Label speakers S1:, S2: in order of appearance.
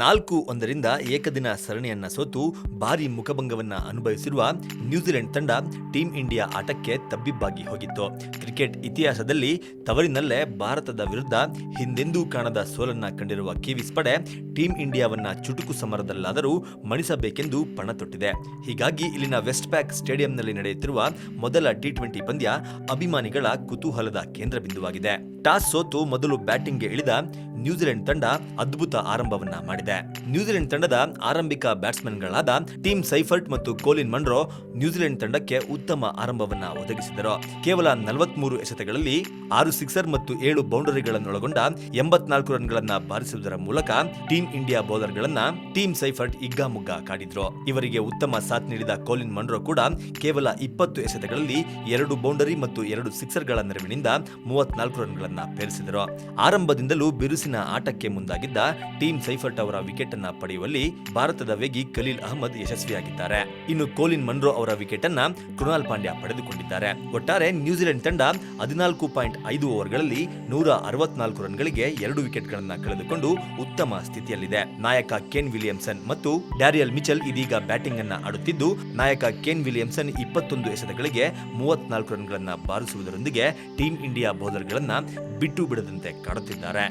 S1: ನಾಲ್ಕು ಒಂದರಿಂದ ಏಕದಿನ ಸರಣಿಯನ್ನ ಸೋತು ಭಾರಿ ಮುಖಭಂಗವನ್ನ ಅನುಭವಿಸಿರುವ ನ್ಯೂಜಿಲೆಂಡ್ ತಂಡ ಟೀಂ ಇಂಡಿಯಾ ಆಟಕ್ಕೆ ತಬ್ಬಿಬ್ಬಾಗಿ ಹೋಗಿತ್ತು. ಕ್ರಿಕೆಟ್ ಇತಿಹಾಸದಲ್ಲಿ ತವರಿನಲ್ಲೇ ಭಾರತದ ವಿರುದ್ಧ ಹಿಂದೆಂದೂ ಕಾಣದ ಸೋಲನ್ನ ಕಂಡಿರುವ ಕಿವೀಸ್ ಪಡೆ ಟೀಂ ಇಂಡಿಯಾವನ್ನ ಚುಟುಕು ಸಮರದಲ್ಲಾದರೂ ಮಣಿಸಬೇಕೆಂದು ಪಣ ತೊಟ್ಟಿದೆ. ಹೀಗಾಗಿ ಇಲ್ಲಿನ ವೆಸ್ಟ್ ಪ್ಯಾಕ್ ಸ್ಟೇಡಿಯಂನಲ್ಲಿ ನಡೆಯುತ್ತಿರುವ ಮೊದಲ ಟಿ ಟ್ವೆಂಟಿ ಪಂದ್ಯ ಅಭಿಮಾನಿಗಳ ಕುತೂಹಲದ ಕೇಂದ್ರ ಬಿಂದುವಾಗಿದೆ ಟಾಸ್ ಸೋತು ಮೊದಲು ಬ್ಯಾಟಿಂಗ್ಗೆ ಇಳಿದ ನ್ಯೂಜಿಲೆಂಡ್ ತಂಡ ಅದ್ಭುತ ಆರಂಭವನ್ನ ಮಾಡಿದೆ. ನ್ಯೂಜಿಲೆಂಡ್ ತಂಡದ ಆರಂಭಿಕ ಬ್ಯಾಟ್ಸ್ಮನ್ಗಳಾದ ಟೀಮ್ ಸೈಫರ್ಟ್ ಮತ್ತು ಕೋಲಿನ್ ಮಂಡ್ರೋ ನ್ಯೂಜಿಲೆಂಡ್ ತಂಡಕ್ಕೆ ಉತ್ತಮ ಆರಂಭವನ್ನ ಒದಗಿಸಿದರು. ಕೇವಲ ನಲವತ್ಮೂರು ಎಸೆತಗಳಲ್ಲಿ ಆರು ಸಿಕ್ಸರ್ ಮತ್ತು ಏಳು ಬೌಂಡರಿಗಳನ್ನೊಳಗೊಂಡ ಎಂಬತ್ನಾಲ್ಕು ರನ್ಗಳನ್ನ ಬಾರಿಸುವುದರ ಮೂಲಕ ಟೀಂ ಇಂಡಿಯಾ ಬೌಲರ್ಗಳನ್ನ ಟೀಮ್ ಸೈಫರ್ಟ್ ಇಗ್ಗಾಮುಗ್ಗ ಕಾಡಿದ್ರು. ಇವರಿಗೆ ಉತ್ತಮ ಸಾಥ್ ನೀಡಿದ ಕೋಲಿನ್ ಮಂಡ್ರೋ ಕೂಡ ಕೇವಲ ಇಪ್ಪತ್ತು ಎಸೆತಗಳಲ್ಲಿ ಎರಡು ಬೌಂಡರಿ ಮತ್ತು ಎರಡು ಸಿಕ್ಸರ್ಗಳ ನೆರವಿನಿಂದ ಮೂವತ್ನಾಲ್ಕು ರನ್ಗಳನ್ನ ಪೇರಿಸಿದರು. ಆರಂಭದಿಂದಲೂ ಬಿರುಸಿನ ಆಟಕ್ಕೆ ಮುಂದಾಗಿದ್ದ ಟೀಮ್ ಸೈಫರ್ಟ್ ಅವರ ವಿಕೆಟ್ ಅನ್ನ ಪಡೆಯುವಲ್ಲಿ ಭಾರತದ ವೇಗಿ ಖಲೀಲ್ ಅಹಮದ್ ಯಶಸ್ವಿಯಾಗಿದ್ದಾರೆ. ಇನ್ನು ಕೋಲಿನ್ ಮನ್ರೋ ಅವರ ವಿಕೆಟ್ ಅನ್ನ ಕೃಣಾಲ್ ಪಾಂಡ್ಯ ಪಡೆದುಕೊಂಡಿದ್ದಾರೆ. ಒಟ್ಟಾರೆ ನ್ಯೂಜಿಲೆಂಡ್ ತಂಡ ಹದಿನಾಲ್ಕು ಪಾಯಿಂಟ್ ಐದು ಓವರ್ಗಳಲ್ಲಿ ನೂರ ಅರವತ್ನಾಲ್ಕು ರನ್ಗಳಿಗೆ ಎರಡು ವಿಕೆಟ್ಗಳನ್ನು ಕಳೆದುಕೊಂಡು ಉತ್ತಮ ಸ್ಥಿತಿಯಲ್ಲಿದೆ. ನಾಯಕ ಕೇನ್ ವಿಲಿಯಮ್ಸನ್ ಮತ್ತು ಡ್ಯಾರಿಯಲ್ ಮಿಚಲ್ ಇದೀಗ ಬ್ಯಾಟಿಂಗ್ ಅನ್ನ ಆಡುತ್ತಿದ್ದು, ನಾಯಕ ಕೇನ್ ವಿಲಿಯಮ್ಸನ್ ಇಪ್ಪತ್ತೊಂದು ಎಸೆತಗಳಿಗೆ ಮೂವತ್ನಾಲ್ಕು ರನ್ಗಳನ್ನು ಬಾರಿಸುವುದರೊಂದಿಗೆ ಟೀಂ ಇಂಡಿಯಾ ಬೌಲರ್ಗಳನ್ನ ಬಿಟ್ಟು ಬಿಡದಂತೆ ಕಾಡುತ್ತಿದ್ದಾರೆ.